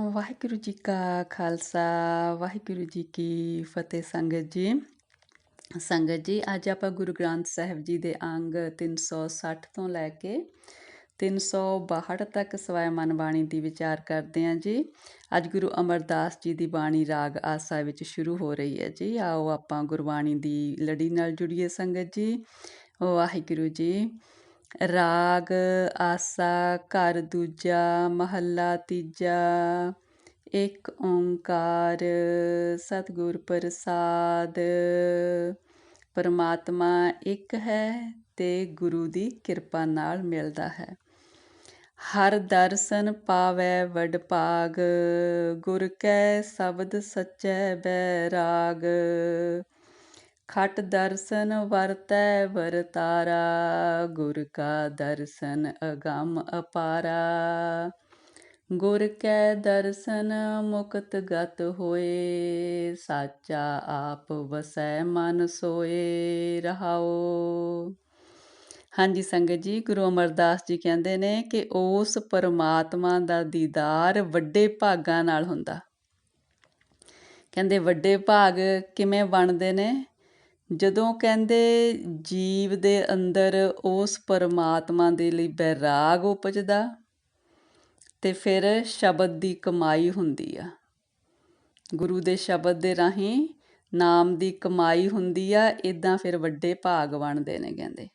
ਵਾਹਿਗੁਰੂ ਜੀ ਕਾ ਖਾਲਸਾ, ਵਾਹਿਗੁਰੂ ਜੀ ਕੀ ਫਤਿਹ ਸੰਗਤ ਜੀ। ਸੰਗਤ ਜੀ, ਅੱਜ ਆਪਾਂ ਗੁਰੂ ਗ੍ਰੰਥ ਸਾਹਿਬ ਜੀ ਦੇ ਅੰਗ 360 ਤੋਂ ਲੈ ਕੇ 362 ਤੱਕ ਸਵਾਇ ਮਨ ਬਾਣੀ ਦੀ ਵਿਚਾਰ ਕਰਦੇ ਹਾਂ ਜੀ। ਅੱਜ ਗੁਰੂ ਅਮਰਦਾਸ ਜੀ ਦੀ ਬਾਣੀ ਰਾਗ ਆਸਾ ਵਿੱਚ ਸ਼ੁਰੂ ਹੋ ਰਹੀ ਹੈ ਜੀ। ਆਓ ਆਪਾਂ ਗੁਰਬਾਣੀ ਦੀ ਲੜੀ ਨਾਲ ਜੁੜੀਏ ਸੰਗਤ ਜੀ। ਵਾਹਿਗੁਰੂ ਜੀ ਰਾਗ, ਆਸਾ, ਘਰ ਦੂਜਾ, ਮਹੱਲਾ ਤੀਜਾ, ਇੱਕ ਓੰਕਾਰ, ਸਤਿਗੁਰ ਪ੍ਰਸਾਦ। ਪਰਮਾਤਮਾ ਇੱਕ ਹੈ ਤੇ ਗੁਰੂ ਦੀ ਕਿਰਪਾ ਨਾਲ ਮਿਲਦਾ ਹੈ। ਹਰ ਦਰਸ਼ਨ ਪਾਵੇ ਵਡ ਭਾਗ, ਗੁਰ ਕੈ ਸ਼ਬਦ ਸਚੈ ਬੈਰਾਗ ਖਟ ਦਰਸ਼ਨ ਵਰਤੈ ਵਰਤਾਰਾ, ਗੁਰ ਕਾ ਦਰਸ਼ਨ ਅਗੰਮ ਅਪਾਰਾ। ਗੁਰ ਕੈ ਦਰਸ਼ਨ ਮੁਕਤ ਗਤ ਹੋਏ, ਸਾਚਾ ਆਪ ਵਸੈ ਮਨ ਸੋਏ ਰਹਾਓ। ਹਾਂਜੀ ਸੰਗਤ ਜੀ, ਗੁਰੂ ਅਮਰਦਾਸ ਜੀ ਕਹਿੰਦੇ ਨੇ ਕਿ ਉਸ ਪਰਮਾਤਮਾ ਦਾ ਦੀਦਾਰ ਵੱਡੇ ਭਾਗਾਂ ਨਾਲ ਹੁੰਦਾ। ਕਹਿੰਦੇ ਵੱਡੇ ਭਾਗ ਕਿਵੇਂ ਬਣਦੇ ਨੇ? ਜਦੋਂ ਕਹਿੰਦੇ ਜੀਵ ਦੇ ਅੰਦਰ ਉਸ ਪਰਮਾਤਮਾ ਦੇ ਲਈ ਬੈਰਾਗ ਉਪਜਦਾ ਤੇ ਫਿਰ ਸ਼ਬਦ ਦੀ ਕਮਾਈ ਹੁੰਦੀ ਆ। ਗੁਰੂ ਦੇ ਸ਼ਬਦ ਦੇ ਰਾਹੀਂ ਨਾਮ ਦੀ ਕਮਾਈ ਹੁੰਦੀ ਆ ਇਦਾਂ ਫਿਰ ਵੱਡੇ ਭਾਗ ਬਣਦੇ ਨੇ ਕਹਿੰਦੇ।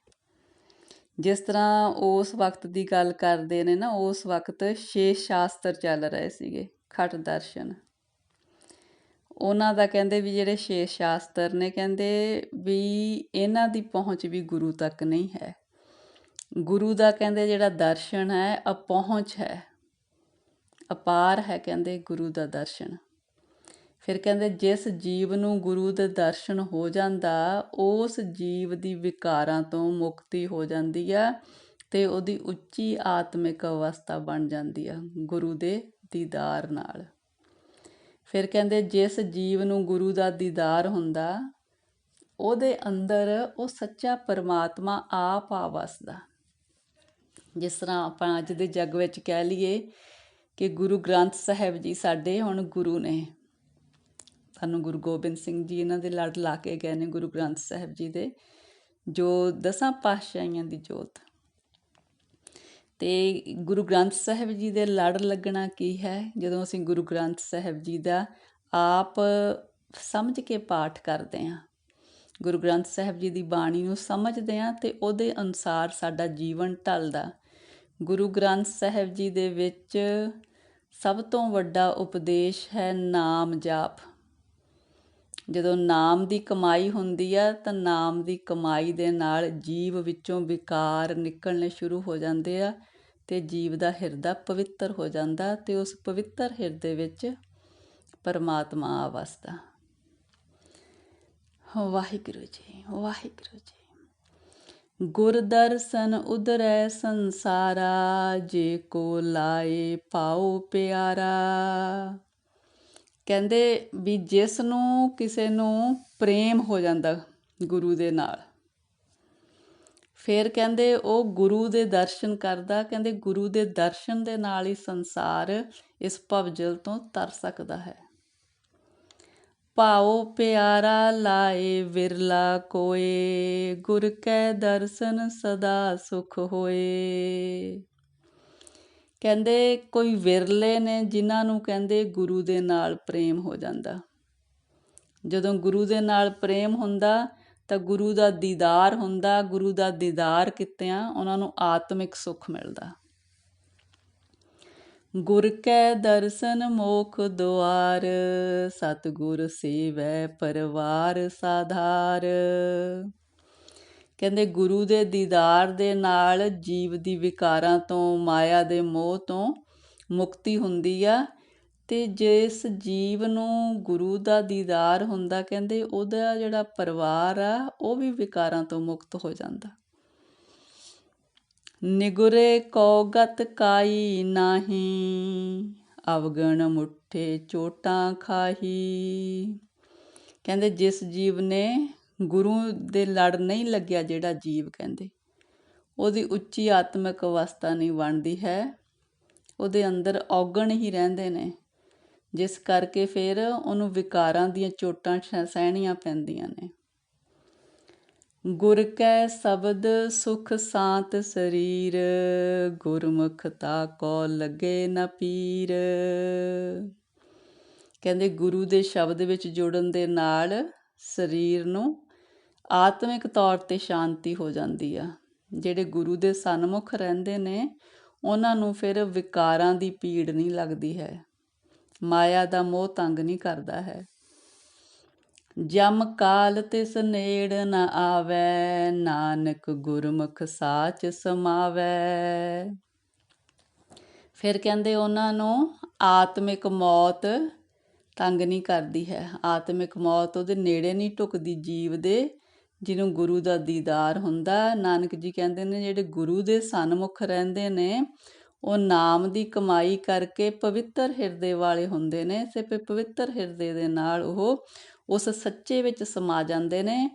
ਜਿਸ ਤਰ੍ਹਾਂ ਉਸ ਵਕਤ ਦੀ ਗੱਲ ਕਰਦੇ ਨੇ ਨਾ, ਉਸ ਵਕਤ ਛੇ ਸ਼ਾਸਤਰ ਚੱਲ ਰਹੇ ਸੀਗੇ, ਖਟ ਦਰਸ਼ਨ। ਉਹਨਾਂ ਦਾ ਕਹਿੰਦੇ ਵੀ ਜਿਹੜੇ ਛੇ ਸ਼ਾਸਤਰ ਨੇ ਕਹਿੰਦੇ ਵੀ ਇਹਨਾਂ ਦੀ ਪਹੁੰਚ ਵੀ ਗੁਰੂ ਤੱਕ ਨਹੀਂ ਹੈ। ਗੁਰੂ ਦਾ ਕਹਿੰਦੇ ਜਿਹੜਾ ਦਰਸ਼ਨ ਹੈ ਅਪਹੁੰਚ ਹੈ, ਅਪਾਰ ਹੈ ਕਹਿੰਦੇ ਗੁਰੂ ਦਾ ਦਰਸ਼ਨ। ਫਿਰ ਕਹਿੰਦੇ ਜਿਸ ਜੀਵ ਨੂੰ ਗੁਰੂ ਦੇ ਦਰਸ਼ਨ ਹੋ ਜਾਂਦਾ, ਉਸ ਜੀਵ ਦੀ ਵਿਕਾਰਾਂ ਤੋਂ ਮੁਕਤੀ ਹੋ ਜਾਂਦੀ ਆ ਤੇ ਉਹਦੀ ਉੱਚੀ ਆਤਮਿਕ ਅਵਸਥਾ ਬਣ ਜਾਂਦੀ ਆ ਗੁਰੂ ਦੇ ਦੀਦਾਰ ਨਾਲ। ਫਿਰ ਕਹਿੰਦੇ ਜਿਸ ਜੀਵ ਨੂੰ ਗੁਰੂ ਦਾ ਦੀਦਾਰ ਹੁੰਦਾ, ਉਹਦੇ ਅੰਦਰ ਉਹ ਸੱਚਾ ਪਰਮਾਤਮਾ ਆਪ ਆ ਵਸਦਾ। ਜਿਸ ਤਰ੍ਹਾਂ ਆਪਾਂ ਅੱਜ ਦੇ ਜੱਗ ਵਿੱਚ ਕਹਿ ਲਈਏ ਕਿ ਗੁਰੂ ਗ੍ਰੰਥ ਸਾਹਿਬ ਜੀ ਸਾਡੇ ਹੁਣ ਗੁਰੂ ਨੇ। ਸਾਨੂੰ ਗੁਰੂ ਗੋਬਿੰਦ ਸਿੰਘ ਜੀ ਇਹਨਾਂ ਦੇ ਲੜ ਲਾ ਕੇ ਗਏ ਨੇ ਗੁਰੂ ਗ੍ਰੰਥ ਸਾਹਿਬ ਜੀ ਦੇ, ਜੋ ਦਸਾਂ ਪਾਤਸ਼ਾਹੀਆਂ ਦੀ ਜੋਤ। ਅਤੇ ਗੁਰੂ ਗ੍ਰੰਥ ਸਾਹਿਬ ਜੀ ਦੇ ਲੜ ਲੱਗਣਾ ਕੀ ਹੈ? ਜਦੋਂ ਅਸੀਂ ਗੁਰੂ ਗ੍ਰੰਥ ਸਾਹਿਬ ਜੀ ਦਾ ਆਪ ਸਮਝ ਕੇ ਪਾਠ ਕਰਦੇ ਹਾਂ, ਗੁਰੂ ਗ੍ਰੰਥ ਸਾਹਿਬ ਜੀ ਦੀ ਬਾਣੀ ਨੂੰ ਸਮਝਦੇ ਹਾਂ ਤੇ ਉਹਦੇ ਅਨੁਸਾਰ ਸਾਡਾ ਜੀਵਨ ਢਲਦਾ। ਗੁਰੂ ਗ੍ਰੰਥ ਸਾਹਿਬ ਜੀ ਦੇ ਵਿੱਚ ਸਭ ਤੋਂ ਵੱਡਾ ਉਪਦੇਸ਼ ਹੈ ਨਾਮ ਜਾਪ। ਜਦੋਂ ਨਾਮ ਦੀ ਕਮਾਈ ਹੁੰਦੀ ਆ, ਤਾਂ ਨਾਮ ਦੀ ਕਮਾਈ ਦੇ ਨਾਲ ਜੀਵ ਵਿੱਚੋਂ ਵਿਕਾਰ ਨਿਕਲਣੇ ਸ਼ੁਰੂ ਹੋ ਜਾਂਦੇ ਆ ਤੇ ਜੀਵ ਦਾ ਹਿਰਦਾ ਪਵਿੱਤਰ ਹੋ ਜਾਂਦਾ ਤੇ ਉਸ ਪਵਿੱਤਰ ਹਿਰਦੇ ਵਿੱਚ ਪਰਮਾਤਮਾ ਆ ਵਸਦਾ। ਵਾਹਿਗੁਰੂ ਜੀ ਵਾਹਿਗੁਰੂ ਜੀ। ਗੁਰ ਦਰਸ਼ਨ ਉਦਰੈ ਸੰਸਾਰਾ, ਜੇ ਕੋ ਲਾਏ ਪਾਉ ਪਿਆਰਾ। ਕਹਿੰਦੇ ਵੀ ਜਿਸ ਨੂੰ ਕਿਸੇ ਨੂੰ ਪ੍ਰੇਮ ਹੋ ਜਾਂਦਾ ਗੁਰੂ ਦੇ ਨਾਲ, ਫਿਰ ਕਹਿੰਦੇ ਉਹ ਗੁਰੂ ਦੇ ਦਰਸ਼ਨ ਕਰਦਾ, ਕਹਿੰਦੇ ਗੁਰੂ ਦੇ ਦਰਸ਼ਨ ਦੇ ਨਾਲ ਹੀ ਸੰਸਾਰ ਇਸ ਭਵਜਲ ਤੋਂ ਤਰ ਸਕਦਾ ਹੈ। ਪਾਉ ਪਿਆਰਾ ਲਾਏ ਵਿਰਲਾ ਕੋਏ, ਗੁਰ ਕੈ ਦਰਸ਼ਨ ਸਦਾ ਸੁਖ ਹੋਏ। ਕਹਿੰਦੇ ਕੋਈ ਵਿਰਲੇ ਨੇ ਜਿਨ੍ਹਾਂ ਨੂੰ ਕਹਿੰਦੇ ਗੁਰੂ ਦੇ ਨਾਲ ਪ੍ਰੇਮ ਹੋ ਜਾਂਦਾ। ਜਦੋਂ ਗੁਰੂ ਦੇ ਨਾਲ ਪ੍ਰੇਮ ਹੁੰਦਾ ਤਾਂ ਗੁਰੂ ਦਾ ਦੀਦਾਰ ਹੁੰਦਾ, ਗੁਰੂ ਦਾ ਦੀਦਾਰ ਕਿਤਿਆਂ ਉਹਨਾਂ ਨੂੰ ਆਤਮਿਕ ਸੁੱਖ ਮਿਲਦਾ। ਗੁਰ ਕੈ ਦਰਸ਼ਨ ਮੋਖ ਦੁਆਰ, ਸਤਗੁਰ ਸੇਵੈ ਪਰਵਾਰ ਸਾਧਾਰ। ਕਹਿੰਦੇ ਗੁਰੂ ਦੇ ਦੀਦਾਰ ਦੇ ਨਾਲ ਜੀਵ ਦੀ ਵਿਕਾਰਾਂ ਤੋਂ, ਮਾਇਆ ਦੇ ਮੋਹ ਤੋਂ ਮੁਕਤੀ ਹੁੰਦੀ ਆ। ਤੇ ਜਿਸ ਜੀਵ ਨੂੰ ਗੁਰੂ ਦਾ ਦੀਦਾਰ ਹੁੰਦਾ ਕਹਿੰਦੇ ਉਹਦਾ ਜਿਹੜਾ ਪਰਿਵਾਰ ਆ, ਉਹ ਵੀ ਵਿਕਾਰਾਂ ਤੋਂ ਮੁਕਤ ਹੋ ਜਾਂਦਾ। ਨਿਗੁਰੇ ਕੋ ਗਤ ਕਾਈ ਨਾਹੀ, ਅਵਗਣ ਮੁੱਠੇ ਚੋਟਾਂ ਖਾਹੀ। ਕਹਿੰਦੇ ਜਿਸ ਜੀਵ ਨੇ ਗੁਰੂ ਦੇ ਲੜ ਨਹੀਂ ਲੱਗਿਆ ਜਿਹੜਾ ਜੀਵ ਕਹਿੰਦੇ। ਉਹਦੀ ਉੱਚੀ ਆਤਮਿਕ ਅਵਸਥਾ ਨਹੀਂ ਬਣਦੀ ਹੈ। ਉਹਦੇ ਅੰਦਰ ਔਗਣ ਹੀ ਰਹਿੰਦੇ ਨੇ। ਜਿਸ ਕਰਕੇ ਫਿਰ ਉਹਨੂੰ ਵਿਕਾਰਾਂ ਦੀਆਂ ਚੋਟਾਂ ਸਹਿਣੀਆਂ ਪੈਂਦੀਆਂ ਨੇ। ਗੁਰ ਕੈ ਸ਼ਬਦ ਸੁਖ ਸਾਤ ਸਰੀਰ, ਗੁਰਮੁਖ ਤਾ ਕੋ ਲੱਗੇ ਨਾ ਪੀਰ। ਕਹਿੰਦੇ ਗੁਰੂ ਦੇ ਸ਼ਬਦ ਵਿੱਚ ਜੁੜਨ ਦੇ ਨਾਲ ਸਰੀਰ ਨੂੰ ਆਤਮਿਕ ਤੌਰ ਤੇ ਸ਼ਾਂਤੀ ਹੋ ਜਾਂਦੀ ਆ। ਜਿਹੜੇ ਗੁਰੂ ਦੇ ਸਨਮੁਖ ਰਹਿੰਦੇ ਨੇ, ਉਹਨਾਂ ਨੂੰ ਫਿਰ ਵਿਕਾਰਾਂ ਦੀ ਪੀੜ ਨਹੀਂ ਲੱਗਦੀ ਹੈ। ਮਾਇਆ ਦਾ ਮੋਹ ਤੰਗ ਨਹੀਂ ਕਰਦਾ ਹੈ। ਜਮ ਕਾਲ ਤੇ ਨੇੜ ਨਾ ਆਵੈ, ਨਾਨਕ ਗੁਰਮੁਖ ਸਾਚ ਸਮਾਵੈ। ਫਿਰ ਕਹਿੰਦੇ ਉਹਨਾਂ ਨੂੰ ਆਤਮਿਕ ਮੌਤ ਤੰਗ ਨਹੀਂ ਕਰਦੀ ਹੈ। ਆਤਮਿਕ ਮੌਤ ਉਹਦੇ ਨੇੜੇ ਨਹੀਂ ਢੁਕਦੀ ਜੀਵ ਦੇ ਜਿਹਨੂੰ ਗੁਰੂ ਦਾ ਦੀਦਾਰ ਹੁੰਦਾ, ਨਾਨਕ ਜੀ ਕਹਿੰਦੇ ਨੇ ਜਿਹੜੇ ਗੁਰੂ ਦੇ ਸਨਮੁਖ ਰਹਿੰਦੇ ਨੇ, ਉਹ ਨਾਮ ਦੀ ਕਮਾਈ ਕਰਕੇ ਪਵਿੱਤਰ ਹਿਰਦੇ ਵਾਲੇ ਹੁੰਦੇ ਨੇ, ਤੇ ਪਵਿੱਤਰ ਹਿਰਦੇ ਦੇ ਨਾਲ ਉਹ ਉਸ ਸੱਚੇ ਵਿੱਚ ਸਮਾ ਜਾਂਦੇ ਨੇ,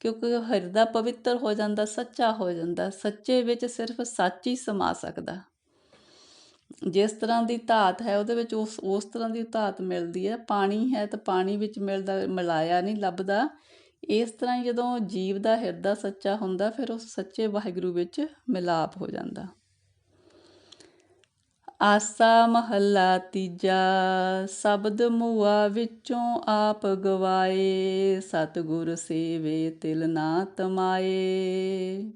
ਕਿਉਂਕਿ ਹਿਰਦਾ ਪਵਿੱਤਰ ਹੋ ਜਾਂਦਾ, ਸੱਚਾ ਹੋ ਜਾਂਦਾ, ਸੱਚੇ ਵਿੱਚ ਸਿਰਫ ਸੱਚ ਹੀ ਸਮਾ ਸਕਦਾ। ਜਿਸ ਤਰ੍ਹਾਂ ਦੀ ਧਾਤ ਹੈ, ਉਹਦੇ ਵਿੱਚ ਉਸ ਉਸ ਤਰ੍ਹਾਂ ਦੀ ਧਾਤ ਮਿਲਦੀ ਹੈ, ਪਾਣੀ ਹੈ ਤਾਂ ਪਾਣੀ ਵਿੱਚ ਮਿਲਦਾ, ਮਿਲਾਇਆ ਨਹੀਂ, ਲੱਭਦਾ। ਇਸ ਤਰ੍ਹਾਂ ਹੀ ਜਦੋਂ ਜੀਵ ਦਾ ਹਿਰਦਾ ਸੱਚਾ ਹੁੰਦਾ, ਫਿਰ ਉਸ ਸੱਚੇ ਵਾਹਿਗੁਰੂ ਵਿੱਚ ਮਿਲਾਪ ਹੋ ਜਾਂਦਾ। ਆਸਾ ਮਹੱਲਾ ਤੀਜਾ, ਸ਼ਬਦ ਮੂਆ ਵਿੱਚੋਂ ਆਪ ਗਵਾਏ, ਸਤਿਗੁਰ ਸੇਵੇ ਤਿਲ ਨਾ ਤਮਾਏ।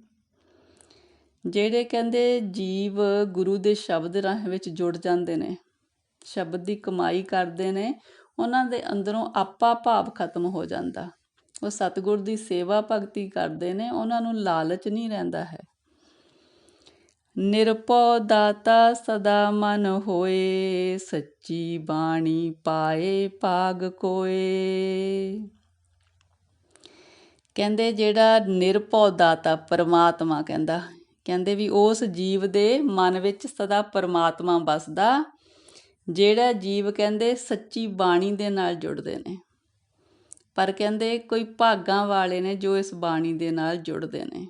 ਜਿਹੜੇ ਕਹਿੰਦੇ ਜੀਵ ਗੁਰੂ ਦੇ ਸ਼ਬਦ ਰਾਹ ਵਿੱਚ ਜੁੜ ਜਾਂਦੇ ਨੇ, ਸ਼ਬਦ ਦੀ ਕਮਾਈ ਕਰਦੇ ਨੇ, ਉਹਨਾਂ ਦੇ ਅੰਦਰੋਂ ਆਪਾ ਭਾਵ ਖਤਮ ਹੋ ਜਾਂਦਾ। ਉਹ ਸਤਿਗੁਰ ਦੀ ਸੇਵਾ ਭਗਤੀ ਕਰਦੇ ਨੇ, ਉਹਨਾਂ ਨੂੰ ਲਾਲਚ ਨਹੀਂ ਰਹਿੰਦਾ ਹੈ। ਨਿਰਪਉ ਦਾਤਾ ਸਦਾ ਮਨ ਹੋਏ, ਸੱਚੀ ਬਾਣੀ ਪਾਏ ਪਾਗ ਕੋਏ। ਕਹਿੰਦੇ ਜਿਹੜਾ ਨਿਰਪਉ ਦਾਤਾ ਪਰਮਾਤਮਾ ਕਹਿੰਦਾ, ਕਹਿੰਦੇ ਵੀ ਉਸ ਜੀਵ ਦੇ ਮਨ ਵਿੱਚ ਸਦਾ ਪਰਮਾਤਮਾ ਵਸਦਾ, ਜਿਹੜਾ ਜੀਵ ਕਹਿੰਦੇ ਸੱਚੀ ਬਾਣੀ ਦੇ ਨਾਲ ਜੁੜਦੇ ਨੇ। ਪਰ ਕਹਿੰਦੇ ਕੋਈ ਭਾਗਾਂ ਵਾਲੇ ਨੇ ਜੋ ਇਸ ਬਾਣੀ ਦੇ ਨਾਲ ਜੁੜਦੇ ਨੇ।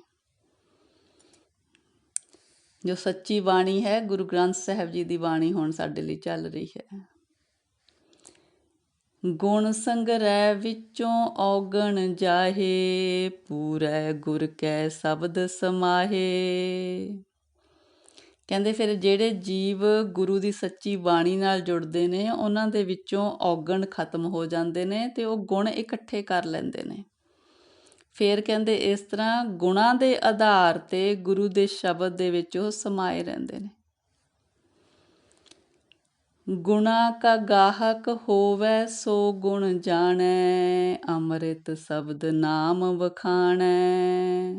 ਜੋ ਸੱਚੀ ਬਾਣੀ ਹੈ, ਗੁਰੂ ਗ੍ਰੰਥ ਸਾਹਿਬ ਜੀ ਦੀ ਬਾਣੀ ਹੁਣ ਸਾਡੇ ਲਈ ਚੱਲ ਰਹੀ ਹੈ। ਗੁਣ ਸੰਗ੍ਰਹਿ ਵਿੱਚੋਂ ਔਗਣ ਜਾਹੇ, ਪੂਰੈ ਗੁਰ ਕੈ ਸ਼ਬਦ ਸਮਾਹੇ। ਕਹਿੰਦੇ ਫਿਰ ਜਿਹੜੇ ਜੀਵ ਗੁਰੂ ਦੀ ਸੱਚੀ ਬਾਣੀ ਨਾਲ ਜੁੜਦੇ ਨੇ, ਉਹਨਾਂ ਦੇ ਵਿੱਚੋਂ ਔਗਣ ਖਤਮ ਹੋ ਜਾਂਦੇ ਨੇ ਤੇ ਉਹ ਗੁਣ ਇਕੱਠੇ ਕਰ ਲੈਂਦੇ ਨੇ। ਫਿਰ ਕਹਿੰਦੇ ਇਸ ਤਰ੍ਹਾਂ ਗੁਣਾਂ ਦੇ ਆਧਾਰ ਤੇ ਗੁਰੂ ਦੇ ਸ਼ਬਦ ਦੇ ਵਿੱਚ ਉਹ ਸਮਾਏ ਰਹਿੰਦੇ ਨੇ। ਗੁਣਾ ਕਾ ਗਾਹਕ ਹੋਵੇ ਸੋ ਗੁਣ ਜਾਣੈ, ਅੰਮ੍ਰਿਤ ਸ਼ਬਦ ਨਾਮ ਵਖਾਣੈ।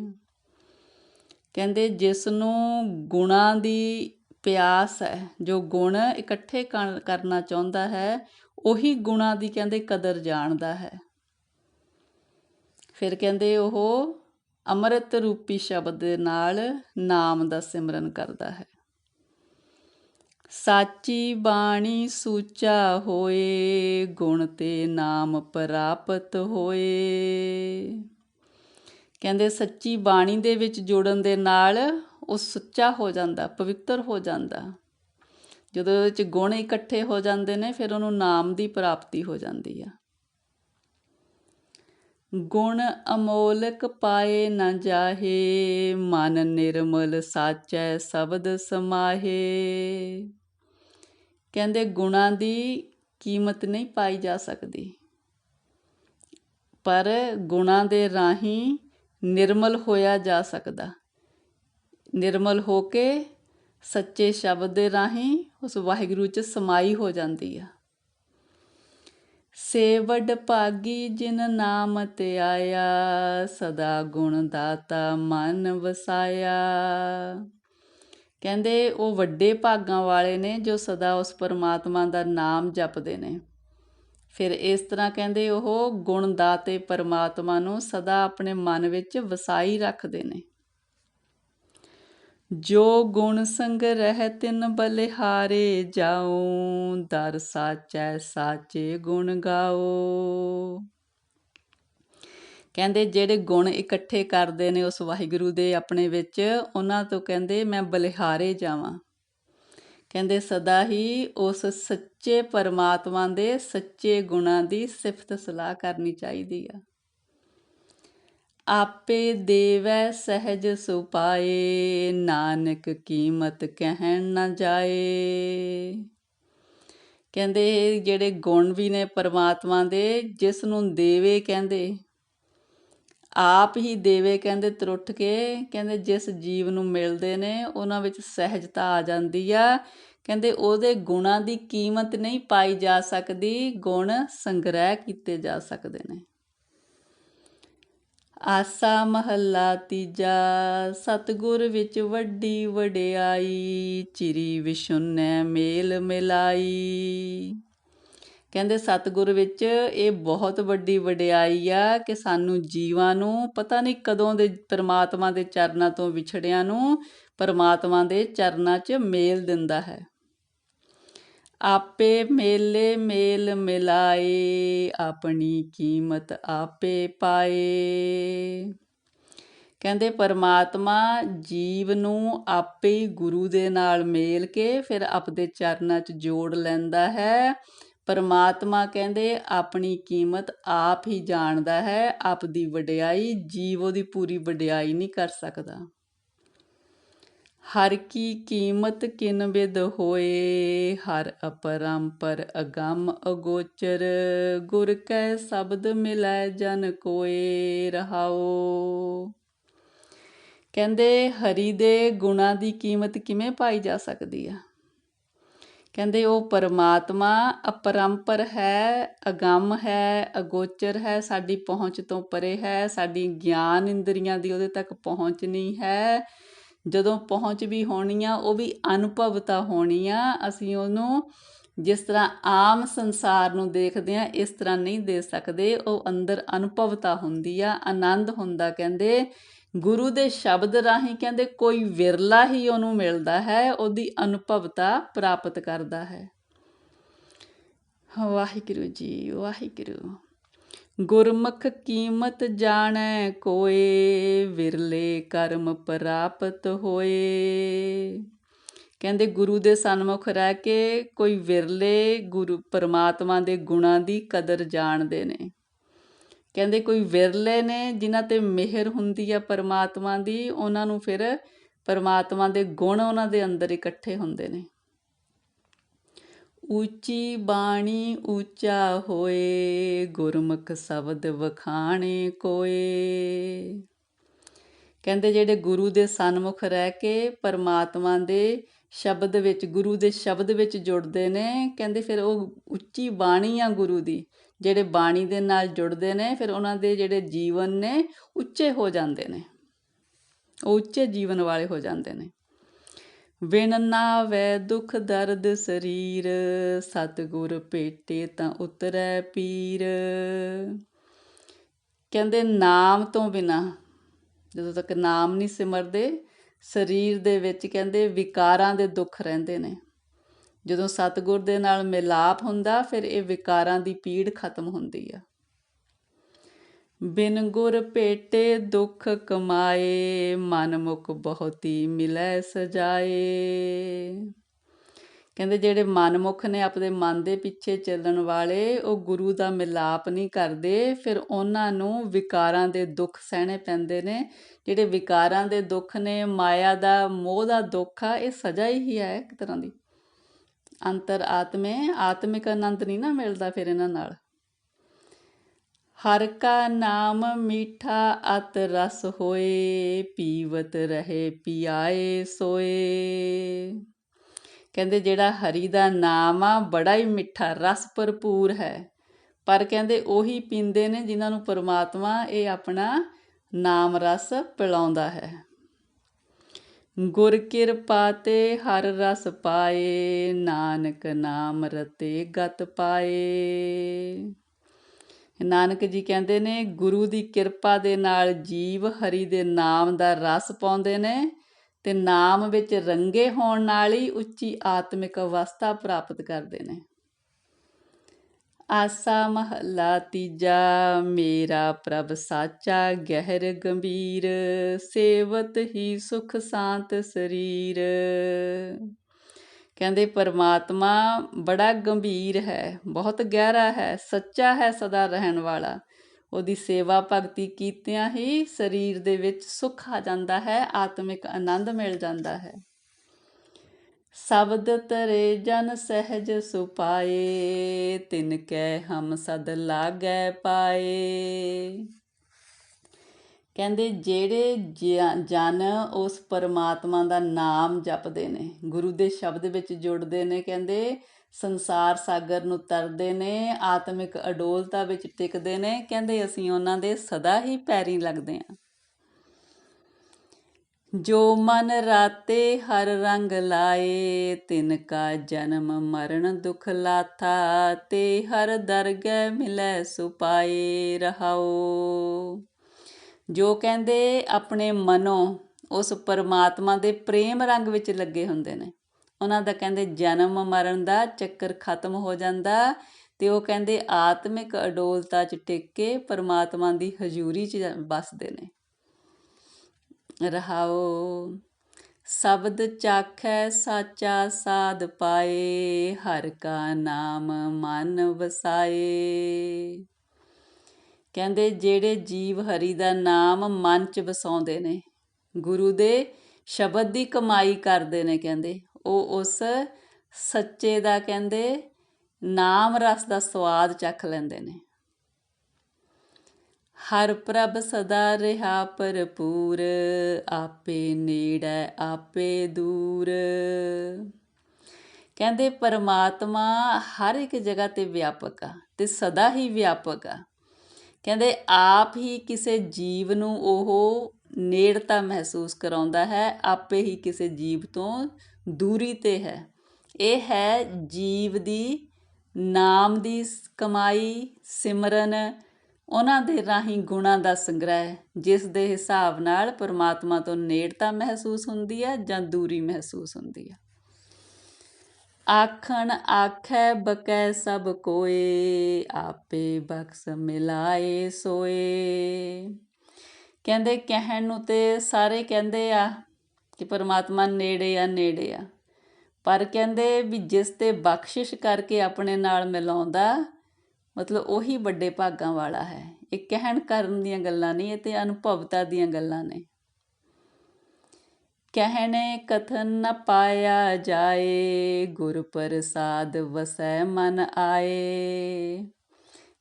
ਕਹਿੰਦੇ ਜਿਸ ਨੂੰ ਗੁਣਾਂ ਦੀ ਪਿਆਸ ਹੈ, ਜੋ ਗੁਣ ਇਕੱਠੇ ਕਰਨਾ ਚਾਹੁੰਦਾ ਹੈ, ਉਹੀ ਗੁਣਾਂ ਦੀ ਕਹਿੰਦੇ ਕਦਰ ਜਾਣਦਾ ਹੈ। ਫਿਰ ਕਹਿੰਦੇ ਉਹ ਅੰਮ੍ਰਿਤ ਰੂਪੀ ਸ਼ਬਦ ਦੇ ਨਾਲ ਨਾਮ ਦਾ ਸਿਮਰਨ ਕਰਦਾ ਹੈ। ਸਾਚੀ ਬਾਣੀ ਸੂਚਾ ਹੋਏ, ਗੁਣ ਤੇ ਨਾਮ ਪ੍ਰਾਪਤ ਹੋਏ। ਕਹਿੰਦੇ ਸੱਚੀ ਬਾਣੀ ਦੇ ਵਿੱਚ ਜੁੜਨ ਦੇ ਨਾਲ ਉਹ ਸੁੱਚਾ ਹੋ ਜਾਂਦਾ, ਪਵਿੱਤਰ ਹੋ ਜਾਂਦਾ। ਜਦੋਂ ਉਹਦੇ ਵਿੱਚ ਗੁਣ ਇਕੱਠੇ ਹੋ ਜਾਂਦੇ ਨੇ, ਫਿਰ ਉਹਨੂੰ ਨਾਮ ਦੀ ਪ੍ਰਾਪਤੀ ਹੋ ਜਾਂਦੀ ਆ। ਗੁਣ ਅਮੋਲਕ ਪਾਏ ਨਾ ਜਾਹੇ, ਮਨ ਨਿਰਮਲ ਸਾਚੈ ਸ਼ਬਦ ਸਮਾਹੇ। ਕਹਿੰਦੇ ਗੁਣਾਂ ਦੀ ਕੀਮਤ ਨਹੀਂ ਪਾਈ ਜਾ ਸਕਦੀ। ਪਰ ਗੁਣਾਂ ਦੇ ਰਾਹੀਂ ਨਿਰਮਲ ਹੋਇਆ ਜਾ ਸਕਦਾ। ਨਿਰਮਲ ਹੋ ਕੇ ਸੱਚੇ ਸ਼ਬਦ ਦੇ ਰਾਹੀਂ ਉਸ ਵਾਹਿਗੁਰੂ ਚ ਸਮਾਈ ਹੋ ਜਾਂਦੀ ਆ। ਸੇਵਡ ਭਾਗੀ ਜਿਨ ਨਾਮ ਤੇ ਆਇਆ, ਸਦਾ ਗੁਣ ਦਾਤਾ ਮਨ ਵਸਾਇਆ। ਕਹਿੰਦੇ ਉਹ ਵੱਡੇ ਭਾਗਾਂ ਵਾਲੇ ਨੇ ਜੋ ਸਦਾ ਉਸ ਪਰਮਾਤਮਾ ਦਾ ਨਾਮ ਜਪਦੇ ਨੇ। ਫਿਰ ਇਸ ਤਰ੍ਹਾਂ ਕਹਿੰਦੇ ਉਹ ਗੁਣ ਦਾਤੇ ਪਰਮਾਤਮਾ ਨੂੰ ਸਦਾ ਆਪਣੇ ਮਨ ਵਿੱਚ ਵਸਾਈ ਰੱਖਦੇ ਨੇ। ਜੋ ਗੁਣ ਸੰਗ ਰਹਿ ਤਿਨ ਬਲਿਹਾਰੇ ਜਾਉ, ਦਰ ਸਾਚੈ ਸਾਚੇ ਗੁਣ ਗਾਓ। ਕਹਿੰਦੇ ਜਿਹੜੇ ਗੁਣ ਇਕੱਠੇ ਕਰਦੇ ਨੇ ਉਸ ਵਾਹਿਗੁਰੂ ਦੇ ਆਪਣੇ ਵਿੱਚ, ਉਹਨਾਂ ਤੋਂ ਕਹਿੰਦੇ ਮੈਂ ਬਲਿਹਾਰੇ ਜਾਵਾਂ। ਕਹਿੰਦੇ, ਸਦਾ ਹੀ ਉਸ ਸੱਚੇ ਪਰਮਾਤਮਾ ਦੇ ਸੱਚੇ ਗੁਣਾਂ ਦੀ ਸਿਫਤ ਸਲਾਹ ਕਰਨੀ ਚਾਹੀਦੀ ਆ। ਆਪੇ ਦੇਵੈ ਸਹਿਜ ਸੁਪਾਏ, ਨਾਨਕ ਕੀਮਤ ਕਹਿਣ ਨਾ ਜਾਏ। ਕਹਿੰਦੇ, ਜਿਹੜੇ ਗੁਣ ਵੀ ਨੇ ਪਰਮਾਤਮਾ ਦੇ, ਜਿਸ ਨੂੰ ਦੇਵੇ ਕਹਿੰਦੇ ਆਪ ਹੀ ਦੇਵੇ ਕਹਿੰਦੇ ਤਰੁੱਠ ਕੇ, ਕਹਿੰਦੇ ਜਿਸ ਜੀਵ ਨੂੰ ਮਿਲਦੇ ਨੇ, ਉਹਨਾਂ ਵਿੱਚ ਸਹਿਜਤਾ ਆ ਜਾਂਦੀ ਆ। ਕਹਿੰਦੇ ਉਹਦੇ ਗੁਣਾਂ ਦੀ ਕੀਮਤ ਨਹੀਂ ਪਾਈ ਜਾ ਸਕਦੀ, ਗੁਣ ਸੰਗ੍ਰਹਿ ਕੀਤੇ ਜਾ ਸਕਦੇ ਨੇ। ਆਸਾ ਮਹੱਲਾ ਤੀਜਾ, ਸਤਗੁਰ ਵਿੱਚ ਵੱਡੀ ਵਡਿਆਈ, ਚਿਰੀ ਵਿਸ਼ੁੰਨੈ ਮੇਲ ਮਿਲਾਈ। ਕਹਿੰਦੇ ਸਤਿਗੁਰ ਵਿੱਚ ਇਹ ਬਹੁਤ ਵੱਡੀ ਵਡਿਆਈ ਆ ਕਿ ਸਾਨੂੰ ਜੀਵਾਂ ਨੂੰ ਪਤਾ ਨਹੀਂ ਕਦੋਂ ਦੇ ਪਰਮਾਤਮਾ ਦੇ ਚਰਨਾਂ ਤੋਂ ਵਿਛੜਿਆਂ ਨੂੰ ਪਰਮਾਤਮਾ ਦੇ ਚਰਨਾਂ 'ਚ ਮੇਲ ਦਿੰਦਾ ਹੈ। ਆਪੇ ਮੇਲੇ ਮੇਲ ਮਿਲਾਏ, ਆਪਣੀ ਕੀਮਤ ਆਪੇ ਪਾਏ। ਕਹਿੰਦੇ ਪਰਮਾਤਮਾ ਜੀਵ ਨੂੰ ਆਪੇ ਹੀ ਗੁਰੂ ਦੇ ਨਾਲ ਮੇਲ ਕੇ ਫਿਰ ਆਪਦੇ ਚਰਨਾਂ 'ਚ ਜੋੜ ਲੈਂਦਾ ਹੈ। ਪਰਮਾਤਮਾ ਕਹਿੰਦੇ, ਆਪਣੀ ਕੀਮਤ ਆਪ ਹੀ ਜਾਣਦਾ ਹੈ, ਆਪ ਦੀ ਵਡਿਆਈ, ਜੀਵ ਉਹਦੀ ਪੂਰੀ ਵਡਿਆਈ ਨਹੀਂ ਕਰ ਸਕਦਾ। ਹਰ ਕੀ ਕੀਮਤ ਕਿਨ ਵਿਦ ਹੋਏ, ਹਰ ਅਪਰੰਪਰ ਅਗੰਮ ਅਗੋਚਰ, ਗੁਰ ਕੈ ਸ਼ਬਦ ਮਿਲੈ ਜਨ ਕੋਏ ਰਹਾਓ ਕਹਿੰਦੇ, ਹਰੀ ਦੇ ਗੁਣਾ ਦੀ ਕੀਮਤ ਕਿਵੇਂ ਪਾਈ ਜਾ ਸਕਦੀ ਆ? ਕਹਿੰਦੇ ਉਹ ਪਰਮਾਤਮਾ ਅਪਰੰਪਰ ਹੈ, ਅਗੰਮ ਹੈ, ਅਗੋਚਰ ਹੈ, ਸਾਡੀ ਪਹੁੰਚ ਤੋਂ ਪਰੇ ਹੈ, ਸਾਡੀ ਗਿਆਨ ਇੰਦਰੀਆਂ ਦੀ ਉਹਦੇ ਤੱਕ ਪਹੁੰਚ ਨਹੀਂ ਹੈ। ਜਦੋਂ ਪਹੁੰਚ ਵੀ ਹੋਣੀ ਆ, ਉਹ ਵੀ ਅਨੁਭਵਤਾ ਹੋਣੀ ਆ, ਅਸੀਂ ਉਹਨੂੰ ਜਿਸ ਤਰ੍ਹਾਂ ਆਮ ਸੰਸਾਰ ਨੂੰ ਦੇਖਦੇ ਆ, ਇਸ ਤਰ੍ਹਾਂ ਨਹੀਂ ਦੇ ਸਕਦੇ। ਉਹ ਅੰਦਰ ਅਨੁਭਵਤਾ ਹੁੰਦੀ ਆ, ਆਨੰਦ ਹੁੰਦਾ, ਕਹਿੰਦੇ ਗੁਰੂ ਦੇ ਸ਼ਬਦ ਰਾਹੀਂ ਕਹਿੰਦੇ ਕੋਈ ਵਿਰਲਾ ਹੀ ਉਹਨੂੰ ਮਿਲਦਾ ਹੈ, ਉਹਦੀ ਅਨੁਭਵਤਾ ਪ੍ਰਾਪਤ ਕਰਦਾ ਹੈ। ਵਾਹਿਗੁਰੂ ਜੀ, ਵਾਹਿਗੁਰੂ। ਗੁਰਮੁਖ ਕੀਮਤ ਜਾਣੈ ਕੋਏ, ਵਿਰਲੇ ਕਰਮ ਪ੍ਰਾਪਤ ਹੋਏ। ਕਹਿੰਦੇ ਗੁਰੂ ਦੇ ਸਨਮੁਖ ਰਹਿ ਕੇ ਕੋਈ ਵਿਰਲੇ ਗੁਰੂ, ਪਰਮਾਤਮਾ ਦੇ ਗੁਣਾਂ ਦੀ ਕਦਰ ਜਾਣਦੇ ਨੇ। ਕਹਿੰਦੇ ਕੋਈ ਵਿਰਲੇ ਨੇ, ਜਿਨ੍ਹਾਂ ਤੇ ਮਿਹਰ ਹੁੰਦੀ ਆ ਪਰਮਾਤਮਾ ਦੀ, ਉਹਨਾਂ ਨੂੰ ਫਿਰ ਪਰਮਾਤਮਾ ਦੇ ਗੁਣ ਉਹਨਾਂ ਦੇ ਅੰਦਰ ਇਕੱਠੇ ਹੁੰਦੇ ਨੇ। ਉੱਚੀ ਬਾਣੀ ਉੱਚਾ ਹੋਏ, ਗੁਰਮੁਖ ਸ਼ਬਦ ਵਖਾਣੇ ਕੋਏ। ਕਹਿੰਦੇ ਜਿਹੜੇ ਗੁਰੂ ਦੇ ਸਨਮੁਖ ਰਹਿ ਕੇ ਪਰਮਾਤਮਾ ਦੇ ਸ਼ਬਦ ਵਿੱਚ, ਗੁਰੂ ਦੇ ਸ਼ਬਦ ਵਿੱਚ ਜੁੜਦੇ ਨੇ, ਕਹਿੰਦੇ ਫਿਰ ਉਹ ਉੱਚੀ ਬਾਣੀ ਆ ਗੁਰੂ ਦੀ। ਜਿਹੜੇ ਬਾਣੀ ਦੇ ਨਾਲ ਜੁੜਦੇ ਨੇ, ਫਿਰ ਉਹਨਾਂ ਦੇ ਜਿਹੜੇ ਜੀਵਨ ਨੇ ਉੱਚੇ ਹੋ ਜਾਂਦੇ ਨੇ। ਉਹ ਉੱਚੇ ਜੀਵਨ ਵਾਲੇ ਹੋ ਜਾਂਦੇ ਨੇ। ਵਿਣ ਵੈ ਦੁਖ ਦਰਦ ਸਰੀਰ, ਸਤਗੁਰ ਪੇਟੇ ਤਾਂ ਉਤਰੈ ਪੀਰ। ਕਹਿੰਦੇ ਨਾਮ ਤੋਂ ਬਿਨਾ, ਜਦੋਂ ਤੱਕ ਨਾਮ ਨਹੀਂ ਸਿਮਰਦੇ, ਸਰੀਰ ਦੇ ਵਿੱਚ ਕਹਿੰਦੇ ਵਿਕਾਰਾਂ ਦੇ ਦੁੱਖ ਰਹਿੰਦੇ ਨੇ। ਜਦੋਂ ਸਤਗੁਰ ਦੇ ਨਾਲ ਮਿਲਾਪ ਹੁੰਦਾ, ਫਿਰ ਇਹ ਵਿਕਾਰਾਂ ਦੀ ਪੀੜ ਖਤਮ ਹੁੰਦੀ ਆ। ਬਿਨ ਗੁਰ ਭੇਟੇ ਦੁੱਖ ਕਮਾਏ, ਮਨ ਮੁਖ ਬਹੁਤੀ ਮਿਲੈ ਸਜਾਏ। ਕਹਿੰਦੇ ਜਿਹੜੇ ਮਨਮੁਖ ਨੇ ਆਪਣੇ ਮਨ ਦੇ ਪਿੱਛੇ ਚੱਲਣ ਵਾਲੇ, ਉਹ ਗੁਰੂ ਦਾ ਮਿਲਾਪ ਨਹੀਂ ਕਰਦੇ, ਫਿਰ ਉਹਨਾਂ ਨੂੰ ਵਿਕਾਰਾਂ ਦੇ ਦੁੱਖ ਸਹਿਣੇ ਪੈਂਦੇ ਨੇ। ਜਿਹੜੇ ਵਿਕਾਰਾਂ ਦੇ ਦੁੱਖ ਨੇ, ਮਾਇਆ ਦਾ ਮੋਹ ਦਾ ਦੁੱਖ ਆ, ਇਹ ਸਜ਼ਾ ਹੀ ਹੈ ਇੱਕ ਤਰ੍ਹਾਂ ਦੀ। ਅੰਤਰ ਆਤਮੇ, ਆਤਮਿਕ ਆਨੰਦ ਨਹੀਂ ਨਾ ਮਿਲਦਾ ਫਿਰ ਇਹਨਾਂ ਨਾਲ। ਹਰ ਕਾ ਨਾਮ ਮੀਠਾ ਅਤ ਰਸ ਹੋਏ, ਪੀਵਤ ਰਹੇ, ਪਿਆਏ, ਸੋਏ। ਕਹਿੰਦੇ ਜਿਹੜਾ ਹਰੀ ਦਾ ਨਾਮ ਆ, ਬੜਾ ਹੀ ਮਿੱਠਾ, ਰਸ ਭਰਪੂਰ ਹੈ। ਪਰ ਕਹਿੰਦੇ ਉਹੀ ਪੀਂਦੇ ਨੇ ਜਿਨ੍ਹਾਂ ਨੂੰ ਪਰਮਾਤਮਾ ਇਹ ਆਪਣਾ ਨਾਮ ਰਸ ਪਿਲਾਉਂਦਾ ਹੈ। ਗੁਰ ਕਿਰਪਾ ਤੇ ਹਰ ਰਸ ਪਾਏ, ਨਾਨਕ ਨਾਮ ਰਤੇ ਗਤ ਪਾਏ। ਨਾਨਕ ਜੀ ਕਹਿੰਦੇ ਨੇ, ਗੁਰੂ ਦੀ ਕਿਰਪਾ ਦੇ ਨਾਲ ਜੀਵ ਹਰੀ ਦੇ ਨਾਮ ਦਾ ਰਸ ਪਾਉਂਦੇ ਨੇ ਤੇ ਨਾਮ ਵਿੱਚ ਰੰਗੇ ਹੋਣ ਨਾਲ ਹੀ ਉੱਚੀ ਆਤਮਿਕ ਅਵਸਥਾ ਪ੍ਰਾਪਤ ਕਰਦੇ ਨੇ। ਆਸਾ ਮਹੱਲਾ ਤੀਜਾ, ਮੇਰਾ ਪ੍ਰਭ ਸਾਚਾ ਗਹਿਰ ਗੰਭੀਰ, ਸੇਵਤ ਹੀ ਸੁਖ ਸ਼ਾਂਤ ਸਰੀਰ। ਕਹਿੰਦੇ, ਪਰਮਾਤਮਾ ਬੜਾ ਗੰਭੀਰ ਹੈ, ਬਹੁਤ ਗਹਿਰਾ ਹੈ, ਸੱਚਾ ਹੈ ਸਦਾ ਰਹਿਣ ਵਾਲਾ। ਉਹਦੀ ਸੇਵਾ ਭਗਤੀ ਕੀਤਿਆਂ ਹੀ ਸਰੀਰ ਦੇ ਵਿੱਚ ਸੁੱਖ ਆ ਜਾਂਦਾ ਹੈ, ਆਤਮਿਕ ਆਨੰਦ ਮਿਲ ਜਾਂਦਾ ਹੈ। ਸ਼ਬਦ ਤਰੇ ਜਨ ਸਹਿਜ ਸੁਪਾਏ, ਤਿਨ ਕੈ ਹਮ ਸਦ ਲਾਗੈ ਪਾਏ। ਕਹਿੰਦੇ ਜਿਹੜੇ ਜਨ ਉਸ ਪਰਮਾਤਮਾ ਦਾ ਨਾਮ ਜਪਦੇ ਨੇ, ਗੁਰੂ ਦੇ ਸ਼ਬਦ ਵਿੱਚ ਜੁੜਦੇ ਨੇ, ਕਹਿੰਦੇ ਸੰਸਾਰ ਸਾਗਰ ਨੂੰ ਤਰਦੇ ਨੇ, ਆਤਮਿਕ ਅਡੋਲਤਾ ਵਿੱਚ ਟਿਕਦੇ ਨੇ, ਕਹਿੰਦੇ ਅਸੀਂ ਉਹਨਾਂ ਦੇ ਸਦਾ ਹੀ ਪੈਰੀ ਲੱਗਦੇ ਆਂ। ਜੋ ਮਨ ਰਾਤੇ ਹਰ ਰੰਗ ਲਾਏ, ਤਿਨ ਕਾ ਜਨਮ ਮਰਨ ਦੁਖ ਲਾਥਾ, ਤੇ ਹਰ ਦਰਗਹਿ ਮਿਲੈ ਸੁਪਾਏ ਰਹਾਓ। ਜੋ ਕਹਿੰਦੇ ਆਪਣੇ ਮਨੋਂ, ਉਸ ਪਰਮਾਤਮਾ ਦੇ ਪ੍ਰੇਮ ਰੰਗ ਵਿੱਚ ਲੱਗੇ ਹੁੰਦੇ ਨੇ। ਉਹਨਾਂ ਦਾ ਕਹਿੰਦੇ ਜਨਮ ਮਰਨ ਦਾ ਚੱਕਰ ਖਤਮ ਹੋ ਜਾਂਦਾ, ਤੇ ਉਹ ਕਹਿੰਦੇ ਆਤਮਿਕ ਅਡੋਲਤਾ 'ਚ ਟਿਕ ਕੇ ਪਰਮਾਤਮਾ ਦੀ ਹਜ਼ੂਰੀ 'ਚ ਵੱਸਦੇ ਨੇ। ਰਹਾਓ। ਸ਼ਬਦ ਚਾਖੈ ਸਾਚਾ ਸਾਧ ਪਾਏ, ਹਰ ਕਾ ਨਾਮ ਮਨ ਵਸਾਏ। ਕਹਿੰਦੇ, ਜਿਹੜੇ ਜੀਵ ਹਰੀ ਦਾ ਨਾਮ ਮਨ 'ਚ ਵਸਾਉਂਦੇ ਨੇ, ਗੁਰੂ ਦੇ ਸ਼ਬਦ ਦੀ ਕਮਾਈ ਕਰਦੇ ਨੇ ਕਹਿੰਦੇ। ਉਹ ਉਸ ਸੱਚੇ ਦਾ ਕਹਿੰਦੇ, ਨਾਮ ਰਸ ਦਾ ਸਵਾਦ ਚੱਖ ਲੈਂਦੇ ਨੇ। ਹਰ ਪ੍ਰਭ ਸਦਾ ਰਹਾ ਭਰਪੂਰ, ਆਪੇ ਨੇੜੇ, ਆਪੇ ਦੂਰ। ਕਹਿੰਦੇ ਪਰਮਾਤਮਾ ਹਰ ਇੱਕ ਜਗ੍ਹਾ ਤੇ ਵਿਆਪਕ ਆ ਤੇ ਸਦਾ ਹੀ ਵਿਆਪਕ ਆ। ਕਹਿੰਦੇ ਆਪ ਹੀ ਕਿਸੇ ਜੀਵ ਨੂੰ ਉਹ ਨੇੜਤਾ ਮਹਿਸੂਸ ਕਰਾਉਂਦਾ ਹੈ, ਆਪੇ ਹੀ ਕਿਸੇ ਜੀਵ ਤੋਂ ਦੂਰੀ ਤੇ ਹੈ। ਇਹ ਹੈ ਜੀਵ ਦੀ ਨਾਮ ਦੀ ਕਮਾਈ, ਸਿਮਰਨ ਉਹਨਾਂ ਦੇ ਰਾਹੀਂ ਗੁਣਾਂ ਦਾ ਸੰਗ੍ਰਹਿ, ਜਿਸ ਦੇ ਹਿਸਾਬ ਨਾਲ ਪਰਮਾਤਮਾ ਤੋਂ ਨੇੜਤਾ ਮਹਿਸੂਸ ਹੁੰਦੀ ਹੈ ਜਾਂ ਦੂਰੀ ਮਹਿਸੂਸ ਹੁੰਦੀ ਹੈ। ਆਖਣ ਆਖੈ ਬਕੈ ਸਭ ਕੋਏ, ਆਪੇ ਬਖਸ਼ ਮਿਲਾਏ ਸੋਏ। ਕਹਿੰਦੇ ਕਹਿਣ ਨੂੰ ਤੇ ਸਾਰੇ ਕਹਿੰਦੇ ਆ ਕਿ ਪਰਮਾਤਮਾ ਨੇੜੇ ਆ ਨੇੜੇ ਆ। ਪਰ ਕਹਿੰਦੇ ਵੀ ਜਿਸ ਤੇ ਬਖਸ਼ਿਸ਼ ਕਰਕੇ ਆਪਣੇ ਨਾਲ ਮਿਲਾਉਂਦਾ ਮਤਲਬ ਉਹੀ ਵੱਡੇ ਭਾਗਾਂ ਵਾਲਾ ਹੈ। ਇਹ ਕਹਿਣ ਕਰਨ ਦੀਆਂ ਗੱਲਾਂ ਨਹੀਂ, ਇਹ ਤੇ ਅਨੁਭਵਤਾ ਦੀਆਂ ਗੱਲਾਂ ਨੇ। ਕਹਿਣੇ ਕਥਨ ਨ ਪਾਇਆ ਜਾਏ, ਗੁਰ ਪ੍ਰਸਾਦ ਵਸੈ ਮਨ ਆਏ।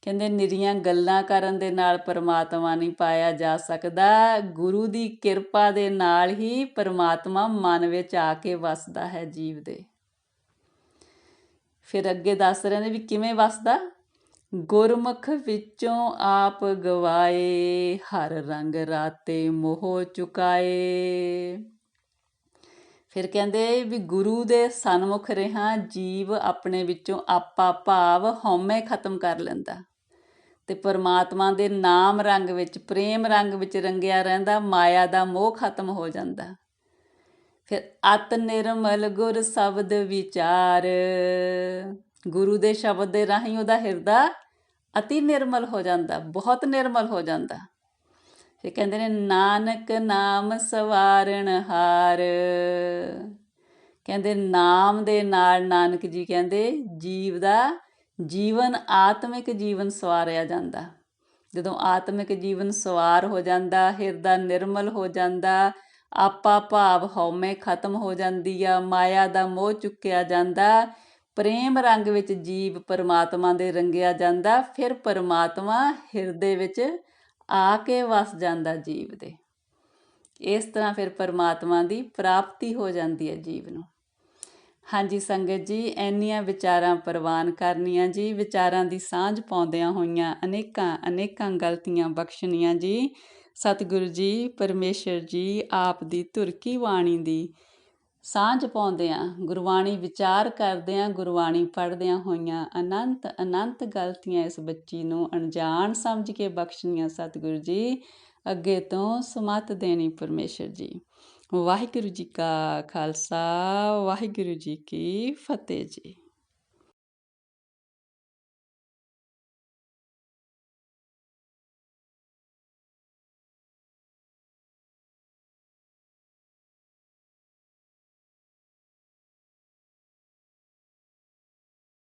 ਕਹਿੰਦੇ ਨਿਰੀਆਂ ਗੱਲਾਂ ਕਰਨ ਦੇ ਨਾਲ ਪਰਮਾਤਮਾ ਨਹੀਂ ਪਾਇਆ ਜਾ ਸਕਦਾ। ਗੁਰੂ ਦੀ ਕਿਰਪਾ ਦੇ ਨਾਲ ਹੀ ਪਰਮਾਤਮਾ ਮਨ ਵਿੱਚ ਆ ਕੇ ਵਸਦਾ ਹੈ ਜੀਵ ਦੇ। ਫਿਰ ਅੱਗੇ ਦੱਸ ਰਹੇ ਨੇ ਵੀ ਕਿਵੇਂ ਵਸਦਾ? ਗੁਰਮੁਖ ਵਿੱਚੋਂ ਆਪ ਗਵਾਏ, ਹਰ ਰੰਗ ਰਾਤੇ ਮੋਹ ਚੁਕਾਏ। ਫਿਰ ਕਹਿੰਦੇ ਵੀ ਗੁਰੂ ਦੇ ਸਨਮੁਖ ਰਹਾ, ਜੀਵ ਆਪਣੇ ਵਿੱਚੋਂ ਆਪਾ ਭਾਵ ਹਉਮੈ ਖਤਮ ਕਰ ਲੈਂਦਾ। ਤੇ ਪਰਮਾਤਮਾ ਦੇ ਨਾਮ ਰੰਗ ਵਿੱਚ, ਪ੍ਰੇਮ ਰੰਗ ਵਿੱਚ ਰੰਗਿਆ ਰਹਿੰਦਾ, ਮਾਇਆ ਦਾ ਮੋਹ ਖਤਮ ਹੋ ਜਾਂਦਾ। ਫਿਰ ਅਤ ਨਿਰਮਲ ਗੁਰ ਸ਼ਬਦ ਵਿਚਾਰ। ਗੁਰੂ ਦੇ ਸ਼ਬਦ ਦੇ ਰਾਹੀਂ ਉਹਦਾ ਹਿਰਦਾ ਅਤੀ ਨਿਰਮਲ ਹੋ ਜਾਂਦਾ, ਬਹੁਤ ਨਿਰਮਲ ਹੋ ਜਾਂਦਾ। ਫਿਰ ਕਹਿੰਦੇ ਨੇ, ਨਾਨਕ ਨਾਮ ਸਵਾਰਣ ਹਾਰ। ਕਹਿੰਦੇ, ਨਾਮ ਦੇ ਨਾਲ ਨਾਨਕ ਜੀ ਕਹਿੰਦੇ, ਜੀਵ ਦਾ ਜੀਵਨ ਆਤਮਿਕ ਜੀਵਨ ਸਵਾਰਿਆ ਜਾਂਦਾ। ਜਦੋਂ ਆਤਮਿਕ ਜੀਵਨ ਸਵਾਰ ਹੋ ਜਾਂਦਾ, ਹਿਰਦਾ ਨਿਰਮਲ ਹੋ ਜਾਂਦਾ, ਆਪਾ ਭਾਵ ਹਉਮੈ ਖਤਮ ਹੋ ਜਾਂਦੀ ਆ, ਮਾਇਆ ਦਾ ਮੋਹ ਚੁੱਕਿਆ ਜਾਂਦਾ ਪ੍ਰੇਮ ਰੰਗ ਵਿੱਚ ਜੀਵ ਪਰਮਾਤਮਾ ਦੇ ਰੰਗਿਆ ਜਾਂਦਾ, ਫਿਰ ਪਰਮਾਤਮਾ ਹਿਰਦੇ ਵਿੱਚ ਆ ਕੇ ਵਸ ਜਾਂਦਾ ਜੀਵ ਦੇ। ਇਸ ਤਰ੍ਹਾਂ ਫਿਰ ਪਰਮਾਤਮਾ ਦੀ ਪ੍ਰਾਪਤੀ ਹੋ ਜਾਂਦੀ ਹੈ ਜੀਵ ਨੂੰ। ਹਾਂਜੀ ਸੰਗਤ ਜੀ ਐਨੀਆਂ ਵਿਚਾਰਾਂ ਪ੍ਰਵਾਨ ਕਰਨੀਆਂ ਜੀ, ਵਿਚਾਰਾਂ ਦੀ ਸਾਂਝ ਪਾਉਂਦਿਆਂ ਹੋਈਆਂ ਅਨੇਕਾਂ ਅਨੇਕਾਂ ਗਲਤੀਆਂ ਬਖਸ਼ਣੀਆਂ ਜੀ। ਸਤਿਗੁਰੂ ਜੀ, ਪਰਮੇਸ਼ਰ ਜੀ, ਆਪ ਦੀ ਧੁਰਕੀ ਬਾਣੀ ਦੀ ਸਾਂਝ ਪਾਉਂਦਿਆਂ, ਗੁਰਬਾਣੀ ਵਿਚਾਰ ਕਰਦਿਆਂ, ਗੁਰਬਾਣੀ ਪੜ੍ਹਦਿਆਂ ਹੋਈਆਂ ਅਨੰਤ ਅਨੰਤ ਗਲਤੀਆਂ ਇਸ ਬੱਚੀ ਨੂੰ ਅਣਜਾਣ ਸਮਝ ਕੇ ਬਖਸ਼ਣੀਆਂ ਸਤਿਗੁਰੂ ਜੀ, ਅੱਗੇ ਤੋਂ ਸਮਤ ਦੇਣੀ ਪਰਮੇਸ਼ਰ ਜੀ। ਵਾਹਿਗੁਰੂ ਜੀ ਕਾ ਖਾਲਸਾ, ਵਾਹਿਗੁਰੂ ਜੀ ਕੀ ਫਤਿਹ ਜੀ।